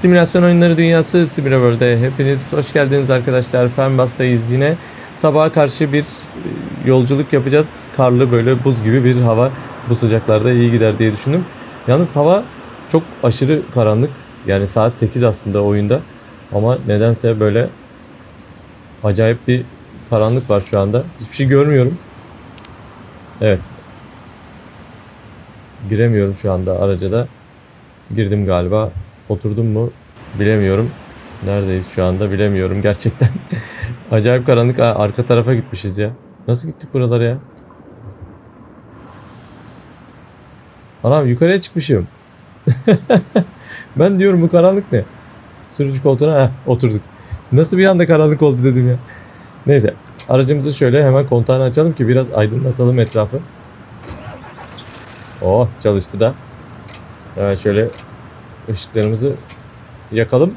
Simülasyon oyunları dünyası SimulaWorld'e hepiniz hoş geldiniz arkadaşlar. Fernbus'tayız yine. Sabaha karşı bir e, yolculuk yapacağız. Karlı böyle buz gibi bir hava bu sıcaklarda iyi gider diye düşündüm. Yalnız hava çok aşırı karanlık. Yani saat 8 aslında oyunda. Ama nedense böyle acayip bir karanlık var şu anda. Hiçbir şey görmüyorum. Evet. Giremiyorum şu anda araca da. Girdim galiba. Oturdum mu bilemiyorum. Neredeyiz şu anda bilemiyorum gerçekten. Acayip karanlık. Arka tarafa gitmişiz ya. Nasıl gittik buralara ya? Anam yukarıya çıkmışım. ben diyorum bu karanlık ne? Sürücü koltuğuna heh, oturduk. Nasıl bir anda karanlık oldu dedim ya. Neyse aracımızı şöyle hemen kontağını açalım ki biraz aydınlatalım etrafı. Oh çalıştı da. Hemen şöyle ışıklarımızı yakalım.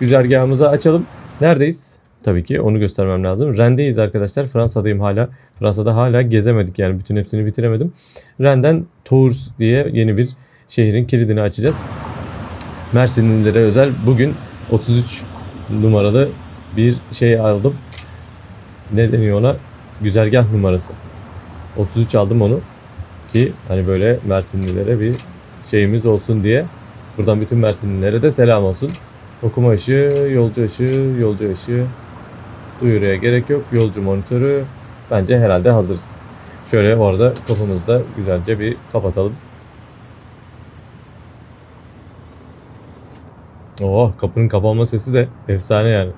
Güzergahımızı açalım. Neredeyiz? Tabii ki onu göstermem lazım. Rennes'deyiz arkadaşlar. Fransa'dayım hala. Fransa'da hala gezemedik yani bütün hepsini bitiremedim. Rennes'den Tours diye yeni bir şehrin kilidini açacağız. Mersinlilere özel bugün 33 numaralı bir şey aldım. Ne deniyor ona? Güzergah numarası. 33 aldım onu ki hani böyle Mersinlilere bir şeyimiz olsun diye. Buradan bütün Mersinlilere de selam olsun. Okuma ışığı, yolcu ışığı, yolcu ışığı. Duyuruya gerek yok. Yolcu monitörü. Bence herhalde hazırız. Şöyle orada kafamızda güzelce bir kapatalım. Oh kapının kapanma sesi de efsane yani.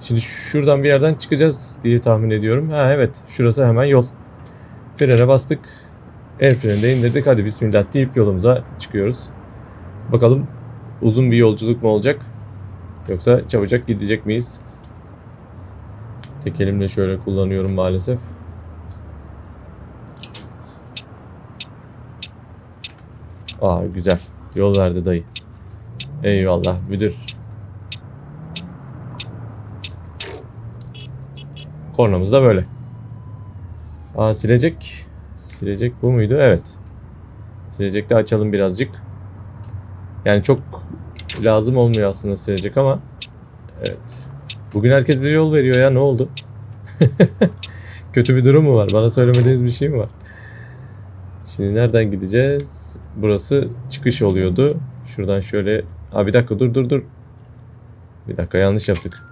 Şimdi şuradan bir yerden çıkacağız diye tahmin ediyorum. Ha evet şurası hemen yol. Frene bastık. El freni de indirdik. Hadi bismillah deyip yolumuza çıkıyoruz. Bakalım uzun bir yolculuk mu olacak? Yoksa çabucak gidecek miyiz? Tek elimle şöyle kullanıyorum maalesef. Aa güzel. Yol verdi dayı. Eyvallah müdür. Kornamız da böyle. Aa silecek. Silecek bu muydu? Evet. Silecek de açalım birazcık. Yani çok lazım olmuyor aslında silecek ama evet. Bugün herkes bir yol veriyor ya ne oldu? Kötü bir durum mu var? Bana söylemediğiniz bir şey mi var? Şimdi nereden gideceğiz? Burası çıkış oluyordu. Şuradan şöyle... Aa bir dakika dur dur dur. Bir dakika yanlış yaptık.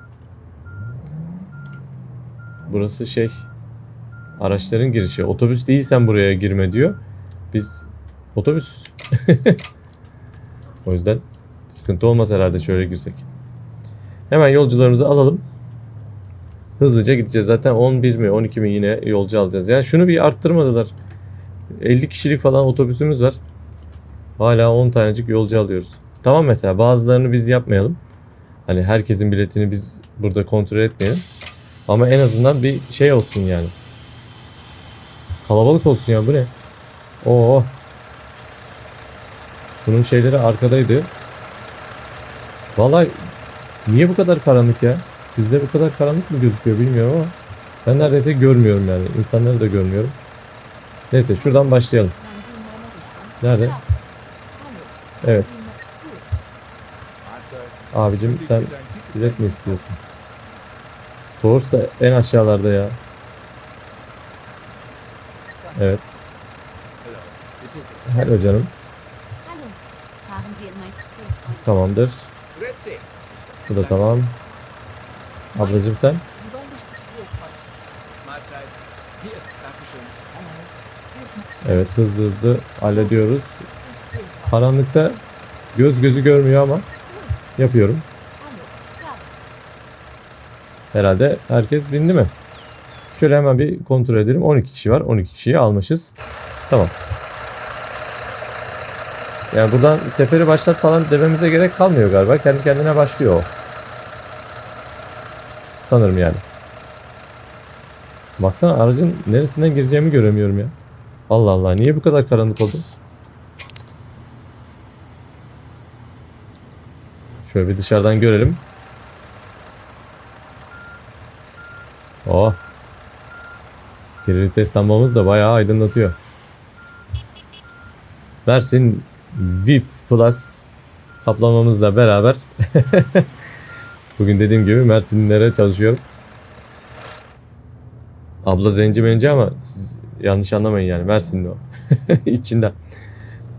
Burası şey... Araçların girişi. Otobüs değilsen buraya girme diyor. Biz otobüs. o yüzden sıkıntı olmaz herhalde şöyle girsek. Hemen yolcularımızı alalım. Hızlıca gideceğiz. Zaten 11 mi 12 mi yine yolcu alacağız. Yani şunu bir arttırmadılar. 50 kişilik falan otobüsümüz var. Hala 10 tanecik yolcu alıyoruz. Tamam mesela bazılarını biz yapmayalım. Hani herkesin biletini biz burada kontrol etmeyelim. Ama en azından bir şey olsun yani. Kalabalık olsun ya bu ne? Oo. Bunun şeyleri arkadaydı. Vallahi niye bu kadar karanlık ya? Sizde bu kadar karanlık mı gözüküyor bilmiyorum ama ben neredeyse görmüyorum yani. İnsanları da görmüyorum. Neyse şuradan başlayalım. Nerede? Evet. Abicim sen bilet mi istiyorsun? Tours da en aşağılarda ya. Evet. Hello canım. Tamamdır. Bu da tamam. Ablacım sen? Evet hızlı hızlı hallediyoruz. Karanlıkta göz gözü görmüyor ama yapıyorum. Herhalde herkes bindi mi? Şöyle hemen bir kontrol edelim. 12 kişi var. 12 kişiyi almışız. Tamam. Yani buradan seferi başlat falan dememize gerek kalmıyor galiba. Kendi kendine başlıyor o. Sanırım yani. Baksana aracın neresinden gireceğimi göremiyorum ya. Allah Allah niye bu kadar karanlık oldu? Şöyle bir dışarıdan görelim. Oh. Geri vites lambamız da bayağı aydınlatıyor. Mersin VIP Plus kaplamamızla beraber bugün dediğim gibi Mersinlilere çalışıyorum. Abla zenci menci ama siz yanlış anlamayın yani Mersinli o. İçinden.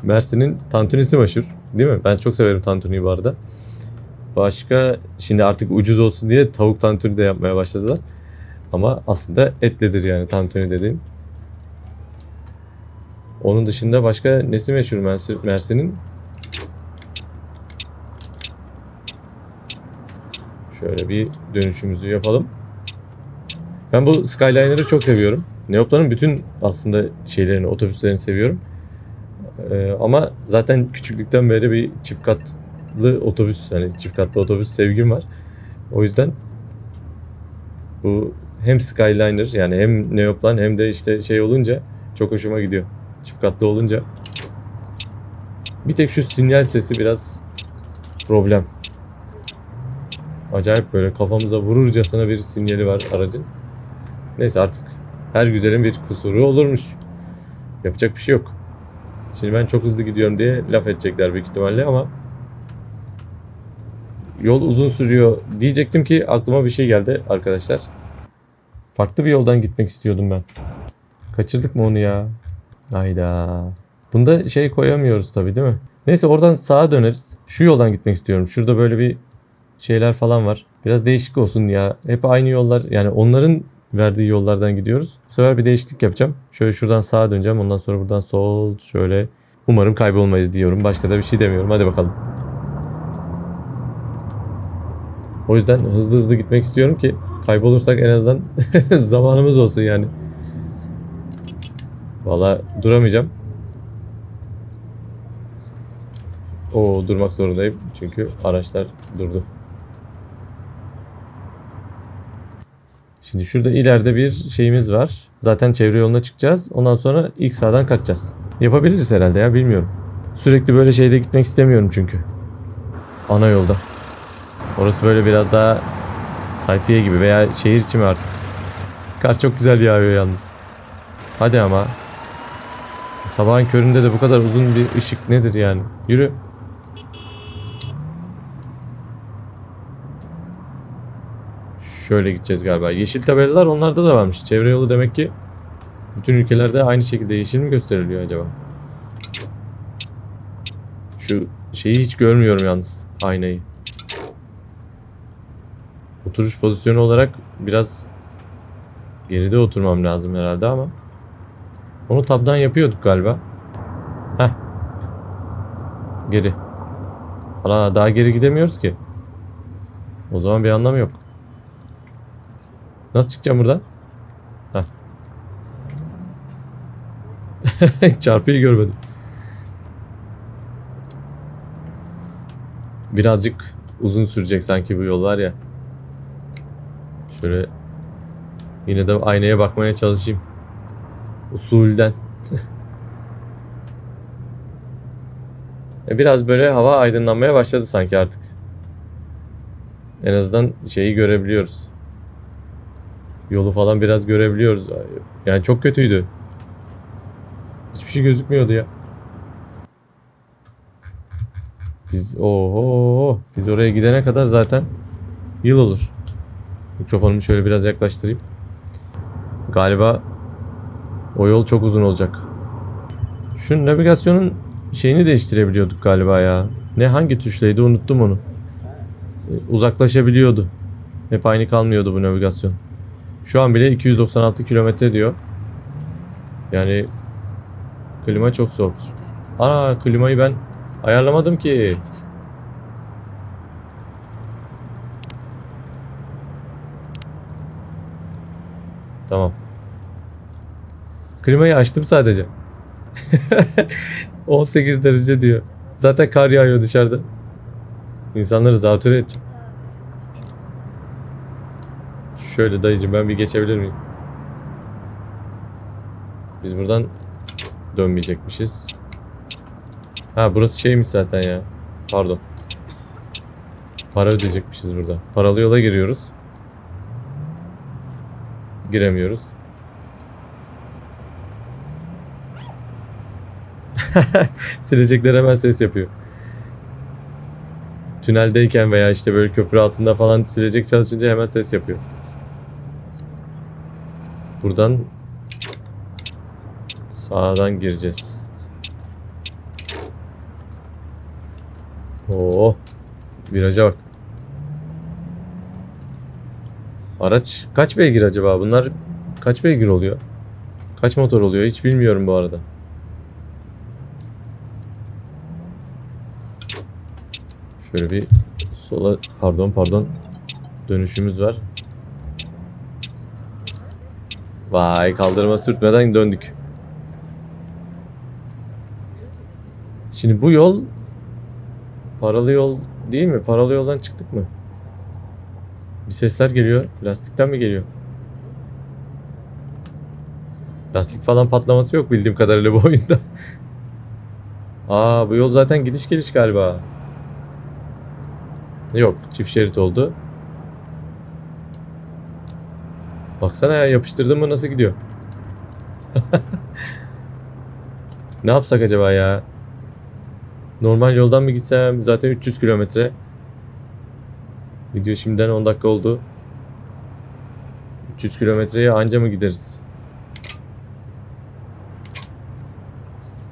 Mersin'in tantunisi meşhur. Değil mi? Ben çok severim tantuniyi bu arada. Başka şimdi artık ucuz olsun diye tavuk tantuni de yapmaya başladılar. Ama aslında etlidir yani tantuni dediğim. Onun dışında başka nesi meşhur Mersi- Mersin'in? Şöyle bir dönüşümüzü yapalım. Ben bu Skyliner'ı çok seviyorum. Neoplan'ın bütün aslında şeylerini, otobüslerini seviyorum. Ee, ama zaten küçüklükten beri bir çift katlı otobüs, hani çift katlı otobüs sevgim var. O yüzden bu hem Skyliner yani hem Neoplan hem de işte şey olunca çok hoşuma gidiyor. Çift katlı olunca. Bir tek şu sinyal sesi biraz problem. Acayip böyle kafamıza vururcasına bir sinyali var aracın. Neyse artık her güzelin bir kusuru olurmuş. Yapacak bir şey yok. Şimdi ben çok hızlı gidiyorum diye laf edecekler büyük ihtimalle ama yol uzun sürüyor diyecektim ki aklıma bir şey geldi arkadaşlar. Farklı bir yoldan gitmek istiyordum ben. Kaçırdık mı onu ya? Hayda. Bunda şey koyamıyoruz tabii değil mi? Neyse oradan sağa döneriz. Şu yoldan gitmek istiyorum. Şurada böyle bir şeyler falan var. Biraz değişik olsun ya. Hep aynı yollar. Yani onların verdiği yollardan gidiyoruz. Bu sefer bir değişiklik yapacağım. Şöyle şuradan sağa döneceğim. Ondan sonra buradan sol şöyle. Umarım kaybolmayız diyorum. Başka da bir şey demiyorum. Hadi bakalım. O yüzden hızlı hızlı gitmek istiyorum ki kaybolursak en azından zamanımız olsun yani. Valla duramayacağım. O durmak zorundayım çünkü araçlar durdu. Şimdi şurada ileride bir şeyimiz var. Zaten çevre yoluna çıkacağız. Ondan sonra ilk sağdan kaçacağız. Yapabiliriz herhalde ya bilmiyorum. Sürekli böyle şeyde gitmek istemiyorum çünkü. Ana yolda. Orası böyle biraz daha sayfiye gibi veya şehir içi mi artık. Kar çok güzel yağıyor yalnız. Hadi ama. Sabahın köründe de bu kadar uzun bir ışık nedir yani? Yürü. Şöyle gideceğiz galiba. Yeşil tabelalar onlarda da varmış. Çevre yolu demek ki bütün ülkelerde aynı şekilde yeşil mi gösteriliyor acaba? Şu şeyi hiç görmüyorum yalnız. Aynayı. Oturuş pozisyonu olarak biraz geride oturmam lazım herhalde ama onu tabdan yapıyorduk galiba. Heh. Geri. Ana daha geri gidemiyoruz ki. O zaman bir anlamı yok. Nasıl çıkacağım buradan? Çarpıyı görmedim. Birazcık uzun sürecek sanki bu yol var ya. Şöyle yine de aynaya bakmaya çalışayım. Usulden. E, Biraz böyle hava aydınlanmaya başladı sanki artık. En azından şeyi görebiliyoruz. Yolu falan biraz görebiliyoruz. Yani çok kötüydü. Hiçbir şey gözükmüyordu ya. Biz oho biz oraya gidene kadar zaten yıl olur. Mikrofonumu şöyle biraz yaklaştırayım. Galiba o yol çok uzun olacak. Şu navigasyonun şeyini değiştirebiliyorduk galiba ya. Ne hangi tuşlaydı unuttum onu. Ee, Uzaklaşabiliyordu. Hep aynı kalmıyordu bu navigasyon. Şu an bile 296 kilometre diyor. Yani klima çok soğuk. Ana klimayı ben ayarlamadım ki. Tamam. Klimayı açtım sadece. 18 derece diyor. Zaten kar yağıyor dışarıda. İnsanları zatürre edeceğim. Şöyle dayıcım ben bir geçebilir miyim? Biz buradan dönmeyecekmişiz. Ha burası şeymiş zaten ya. Pardon. Para ödeyecekmişiz burada. Paralı yola giriyoruz. Giremiyoruz. Silecekler hemen ses yapıyor. tüneldeyken veya işte böyle köprü altında falan silecek çalışınca hemen ses yapıyor. Buradan sağdan gireceğiz. Oo. Viraja bak. Araç kaç beygir acaba? Bunlar kaç beygir oluyor? Kaç motor oluyor? Hiç bilmiyorum bu arada. Şöyle bir sola pardon pardon dönüşümüz var. Vay kaldırıma sürtmeden döndük. Şimdi bu yol paralı yol değil mi? Paralı yoldan çıktık mı? Bir sesler geliyor. Lastikten mi geliyor? Lastik falan patlaması yok bildiğim kadarıyla bu oyunda. Aa bu yol zaten gidiş geliş galiba. Yok çift şerit oldu. Baksana ya yapıştırdım mı nasıl gidiyor. ne yapsak acaba ya? Normal yoldan mı gitsem? Zaten 300 kilometre. Video şimdiden 10 dakika oldu. 300 kilometreye anca mı gideriz?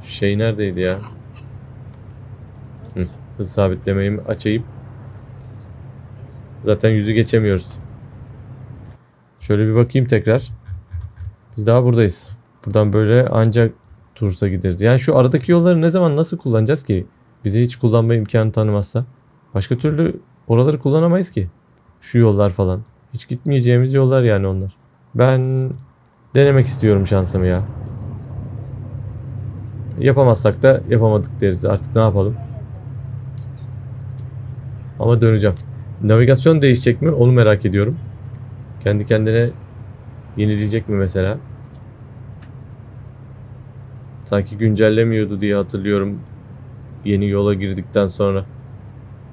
Şey neredeydi ya? Hı, hız sabitlemeyi açayım. Zaten yüzü geçemiyoruz. Şöyle bir bakayım tekrar. Biz daha buradayız. Buradan böyle ancak Turs'a gideriz. Yani şu aradaki yolları ne zaman nasıl kullanacağız ki? Bize hiç kullanma imkanı tanımazsa. Başka türlü oraları kullanamayız ki. Şu yollar falan. Hiç gitmeyeceğimiz yollar yani onlar. Ben denemek istiyorum şansımı ya. Yapamazsak da yapamadık deriz. Artık ne yapalım? Ama döneceğim. Navigasyon değişecek mi? Onu merak ediyorum. Kendi kendine yenileyecek mi mesela? Sanki güncellemiyordu diye hatırlıyorum. Yeni yola girdikten sonra.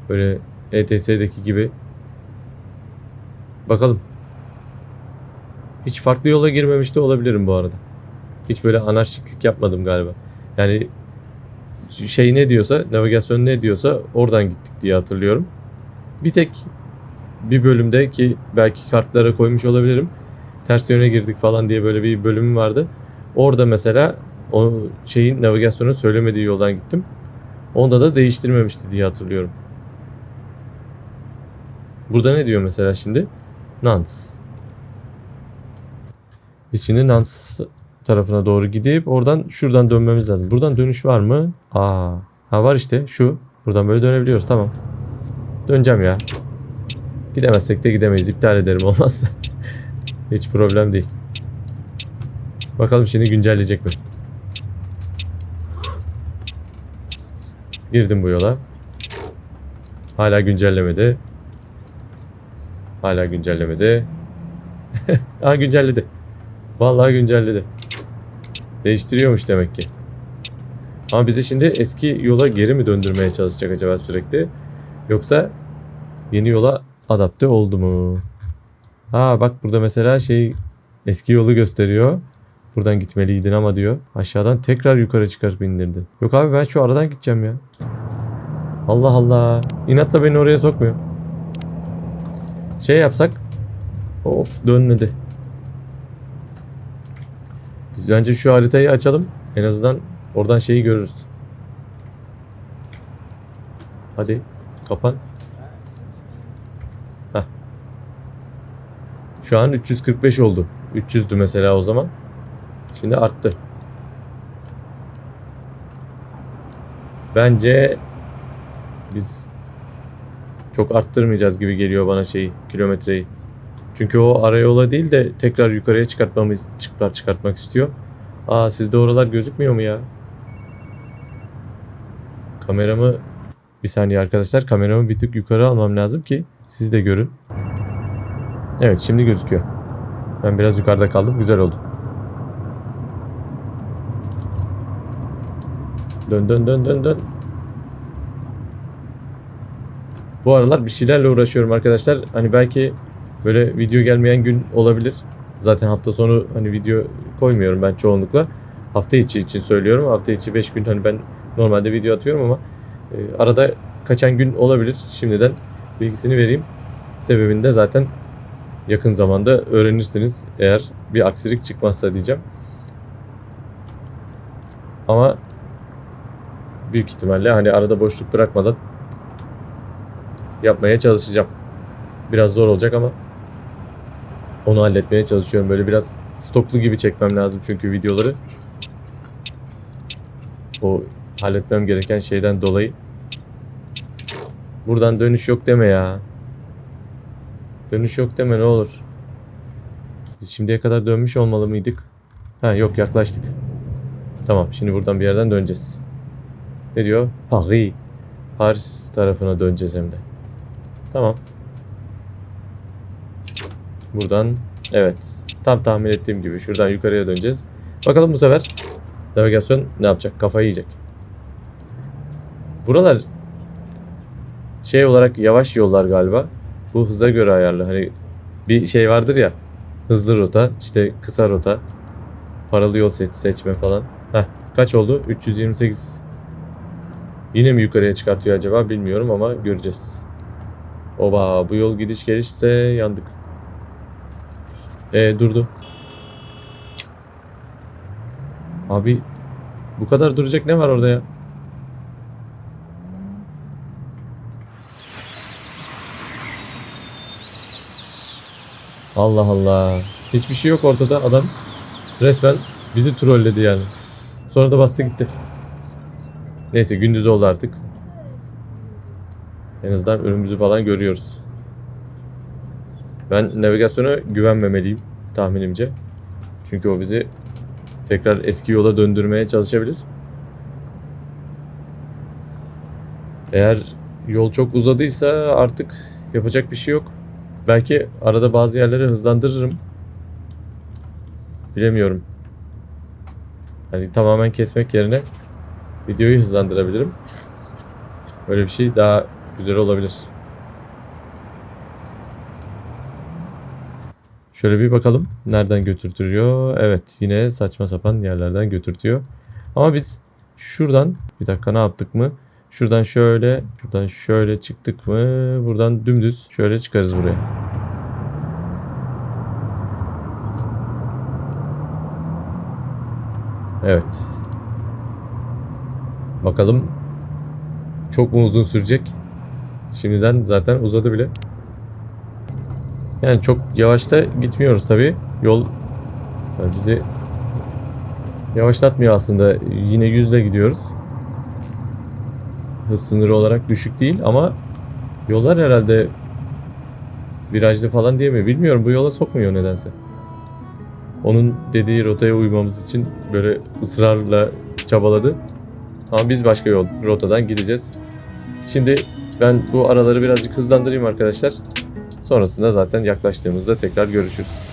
Böyle ETS'deki gibi. Bakalım. Hiç farklı yola girmemiş de olabilirim bu arada. Hiç böyle anarşiklik yapmadım galiba. Yani şey ne diyorsa, navigasyon ne diyorsa oradan gittik diye hatırlıyorum. Bir tek bir bölümde ki belki kartlara koymuş olabilirim. Ters yöne girdik falan diye böyle bir bölümüm vardı. Orada mesela o şeyin navigasyonu söylemediği yoldan gittim. Onda da değiştirmemişti diye hatırlıyorum. Burada ne diyor mesela şimdi? Nans. Biz şimdi Nans tarafına doğru gidip oradan şuradan dönmemiz lazım. Buradan dönüş var mı? Aa, ha var işte şu. Buradan böyle dönebiliyoruz tamam. Döneceğim ya. Gidemezsek de gidemeyiz. İptal ederim olmazsa. Hiç problem değil. Bakalım şimdi güncelleyecek mi? Girdim bu yola. Hala güncellemedi. Hala güncellemedi. Aa güncelledi. Vallahi güncelledi. Değiştiriyormuş demek ki. Ama bizi şimdi eski yola geri mi döndürmeye çalışacak acaba sürekli? Yoksa yeni yola adapte oldu mu? Ha bak burada mesela şey eski yolu gösteriyor. Buradan gitmeliydin ama diyor. Aşağıdan tekrar yukarı çıkarıp indirdin. Yok abi ben şu aradan gideceğim ya. Allah Allah. İnatla beni oraya sokmuyor. Şey yapsak. Of dönmedi. Biz bence şu haritayı açalım. En azından oradan şeyi görürüz. Hadi kapan. Şu an 345 oldu. 300'dü mesela o zaman. Şimdi arttı. Bence biz çok arttırmayacağız gibi geliyor bana şeyi kilometreyi. Çünkü o arayola değil de tekrar yukarıya çıkartmamız çıkar çıkartmak istiyor. Aa sizde oralar gözükmüyor mu ya? Kameramı bir saniye arkadaşlar kameramı bir tık yukarı almam lazım ki siz de görün. Evet şimdi gözüküyor. Ben biraz yukarıda kaldım güzel oldu. Dön dön dön dön dön. Bu aralar bir şeylerle uğraşıyorum arkadaşlar. Hani belki böyle video gelmeyen gün olabilir. Zaten hafta sonu hani video koymuyorum ben çoğunlukla. Hafta içi için söylüyorum. Hafta içi 5 gün hani ben normalde video atıyorum ama e, arada kaçan gün olabilir. Şimdiden bilgisini vereyim. Sebebini de zaten yakın zamanda öğrenirsiniz eğer bir aksilik çıkmazsa diyeceğim. Ama büyük ihtimalle hani arada boşluk bırakmadan yapmaya çalışacağım. Biraz zor olacak ama onu halletmeye çalışıyorum. Böyle biraz stoklu gibi çekmem lazım çünkü videoları. O halletmem gereken şeyden dolayı. Buradan dönüş yok deme ya. Dönüş yok deme ne olur. Biz şimdiye kadar dönmüş olmalı mıydık? Ha yok yaklaştık. Tamam şimdi buradan bir yerden döneceğiz. Ne diyor? Paris. Paris tarafına döneceğiz hem de. Tamam. Buradan evet. Tam tahmin ettiğim gibi şuradan yukarıya döneceğiz. Bakalım bu sefer navigasyon ne yapacak? Kafayı yiyecek. Buralar şey olarak yavaş yollar galiba. Bu hıza göre ayarlı. Hani bir şey vardır ya. Hızlı rota, işte kısa rota, paralı yol seç, seçme falan. Heh, kaç oldu? 328. Yine mi yukarıya çıkartıyor acaba bilmiyorum ama göreceğiz. Oba bu yol gidiş gelişse yandık. E durdu. Abi bu kadar duracak ne var orada ya? Allah Allah. Hiçbir şey yok ortada. Adam resmen bizi trolledi yani. Sonra da bastı gitti. Neyse gündüz oldu artık. En azından önümüzü falan görüyoruz. Ben navigasyona güvenmemeliyim tahminimce. Çünkü o bizi tekrar eski yola döndürmeye çalışabilir. Eğer yol çok uzadıysa artık yapacak bir şey yok. Belki arada bazı yerleri hızlandırırım. Bilemiyorum. Hani tamamen kesmek yerine videoyu hızlandırabilirim. Böyle bir şey daha güzel olabilir. Şöyle bir bakalım nereden götürtüyor. Evet yine saçma sapan yerlerden götürtüyor. Ama biz şuradan bir dakika ne yaptık mı? Şuradan şöyle, şuradan şöyle çıktık mı? Buradan dümdüz şöyle çıkarız buraya. Evet. Bakalım çok mu uzun sürecek? Şimdiden zaten uzadı bile. Yani çok yavaşta gitmiyoruz tabi. Yol bizi yavaşlatmıyor aslında. Yine yüzle gidiyoruz. Hız sınırı olarak düşük değil ama yollar herhalde virajlı falan diye mi bilmiyorum. Bu yola sokmuyor nedense. Onun dediği rotaya uymamız için böyle ısrarla çabaladı. Ama biz başka yol rotadan gideceğiz. Şimdi ben bu araları birazcık hızlandırayım arkadaşlar. Sonrasında zaten yaklaştığımızda tekrar görüşürüz.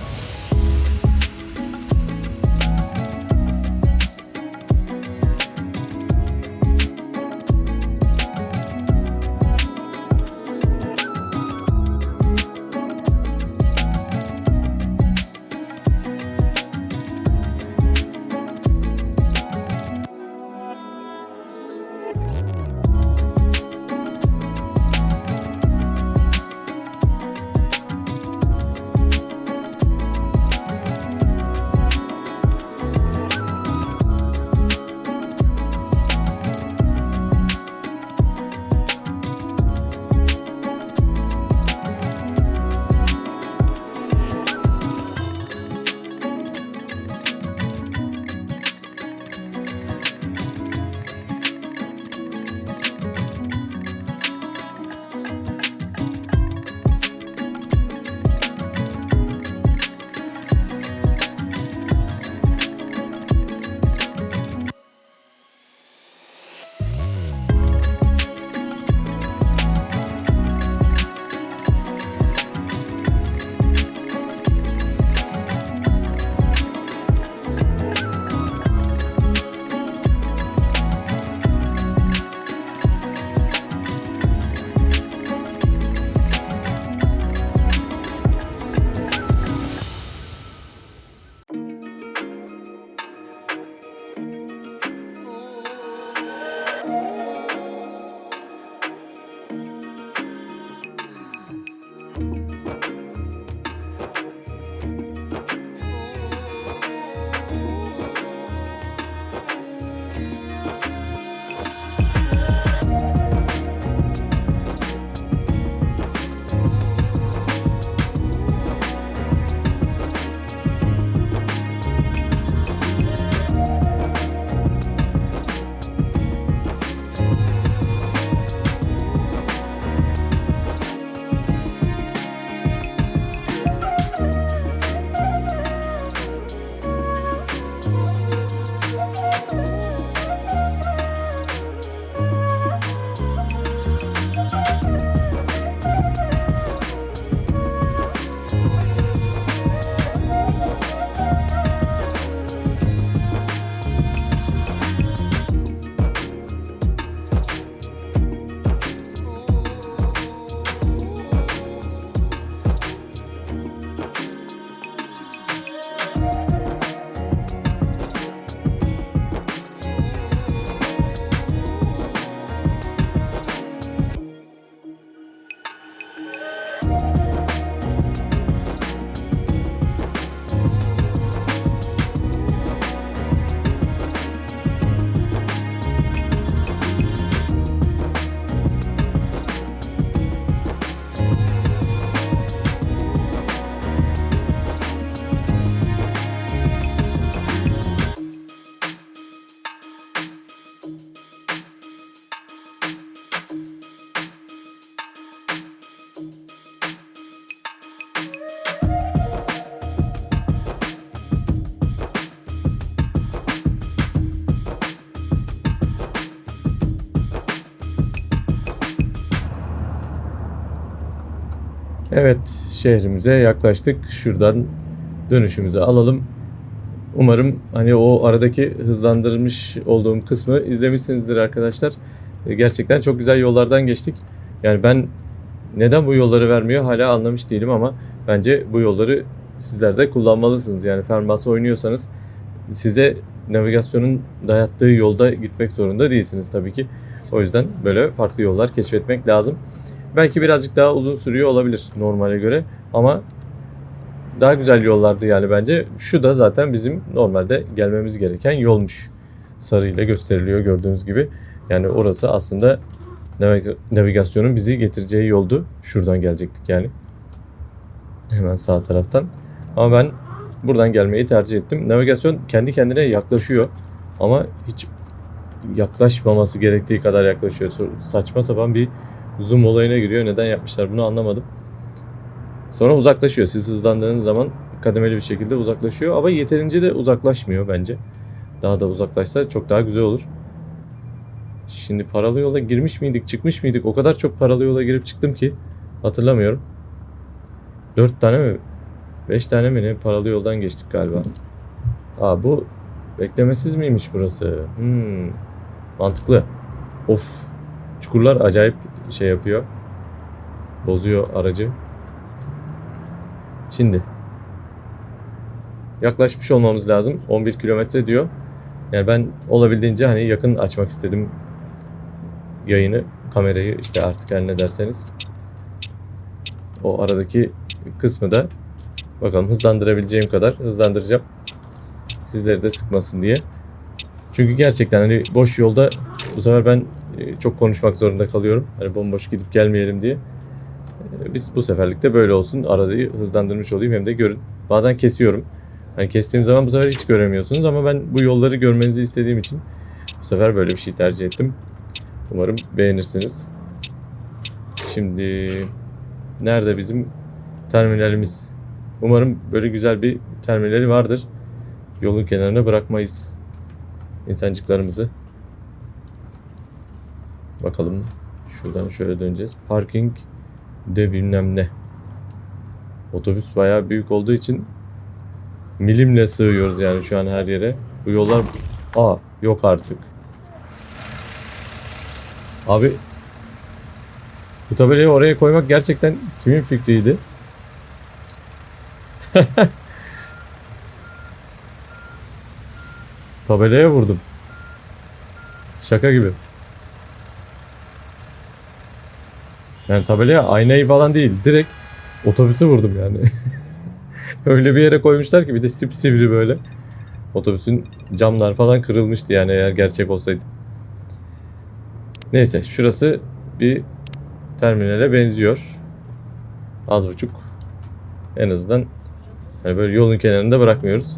Şehrimize yaklaştık. Şuradan dönüşümüzü alalım. Umarım hani o aradaki hızlandırmış olduğum kısmı izlemişsinizdir arkadaşlar. E, Gerçekten çok güzel yollardan geçtik. Yani ben neden bu yolları vermiyor hala anlamış değilim ama bence bu yolları sizler de kullanmalısınız. Yani Fernbus oynuyorsanız size navigasyonun dayattığı yolda gitmek zorunda değilsiniz tabii ki. O yüzden böyle farklı yollar keşfetmek lazım. Belki birazcık daha uzun sürüyor olabilir normale göre ama daha güzel yollardı yani bence. Şu da zaten bizim normalde gelmemiz gereken yolmuş. Sarıyla gösteriliyor gördüğünüz gibi. Yani orası aslında navig- navigasyonun bizi getireceği yoldu. Şuradan gelecektik yani. Hemen sağ taraftan. Ama ben buradan gelmeyi tercih ettim. Navigasyon kendi kendine yaklaşıyor. Ama hiç yaklaşmaması gerektiği kadar yaklaşıyor. Saçma sapan bir zoom olayına giriyor. Neden yapmışlar bunu anlamadım. Sonra uzaklaşıyor. Siz hızlandığınız zaman kademeli bir şekilde uzaklaşıyor. Ama yeterince de uzaklaşmıyor bence. Daha da uzaklaşsa çok daha güzel olur. Şimdi paralı yola girmiş miydik, çıkmış mıydık? O kadar çok paralı yola girip çıktım ki hatırlamıyorum. 4 tane mi? 5 tane mi ne paralı yoldan geçtik galiba. Aa bu beklemesiz miymiş burası? Hmm. Mantıklı. Of. Çukurlar acayip şey yapıyor. Bozuyor aracı. Şimdi yaklaşmış olmamız lazım. 11 kilometre diyor. Yani ben olabildiğince hani yakın açmak istedim yayını, kamerayı işte artık her ne derseniz. O aradaki kısmı da bakalım hızlandırabileceğim kadar hızlandıracağım. Sizleri de sıkmasın diye. Çünkü gerçekten hani boş yolda bu sefer ben çok konuşmak zorunda kalıyorum. Hani bomboş gidip gelmeyelim diye. E, Biz bu seferlik de böyle olsun. Arayı hızlandırmış olayım hem de görün. Bazen kesiyorum. Hani kestiğim zaman bu sefer hiç göremiyorsunuz ama ben bu yolları görmenizi istediğim için bu sefer böyle bir şey tercih ettim. Umarım beğenirsiniz. Şimdi nerede bizim terminalimiz? Umarım böyle güzel bir terminali vardır. Yolun kenarına bırakmayız insancıklarımızı. Bakalım şuradan şöyle döneceğiz. Parking de bilmem ne. Otobüs bayağı büyük olduğu için milimle sığıyoruz yani şu an her yere. Bu yollar aa yok artık. Abi bu tabelayı oraya koymak gerçekten kimin fikriydi? Tabelaya vurdum. Şaka gibi. Yani tabelaya aynayı falan değil. Direkt otobüsü vurdum yani. Öyle bir yere koymuşlar ki bir de sipsivri böyle. Otobüsün camlar falan kırılmıştı yani eğer gerçek olsaydı. Neyse şurası bir terminale benziyor. Az buçuk. En azından hani böyle yolun kenarında bırakmıyoruz.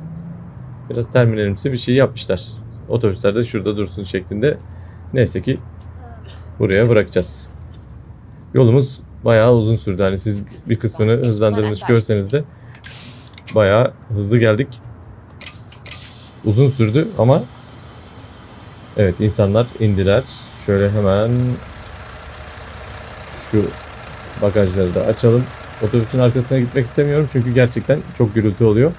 Biraz terminalimsi bir şey yapmışlar. Otobüsler de şurada dursun şeklinde. Neyse ki buraya bırakacağız. Yolumuz bayağı uzun sürdü. Hani siz bir kısmını hızlandırmış görseniz de bayağı hızlı geldik. Uzun sürdü ama evet insanlar indiler. Şöyle hemen şu bagajları da açalım. Otobüsün arkasına gitmek istemiyorum çünkü gerçekten çok gürültü oluyor.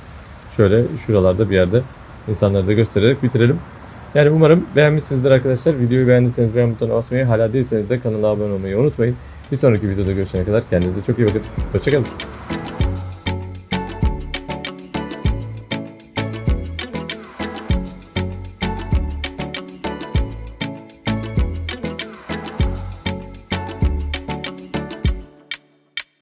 Şöyle şuralarda bir yerde insanları da göstererek bitirelim. Yani umarım beğenmişsinizdir arkadaşlar. Videoyu beğendiyseniz beğen butonuna basmayı, hala değilseniz de kanala abone olmayı unutmayın. Bir sonraki videoda görüşene kadar kendinize çok iyi bakın. Hoşçakalın.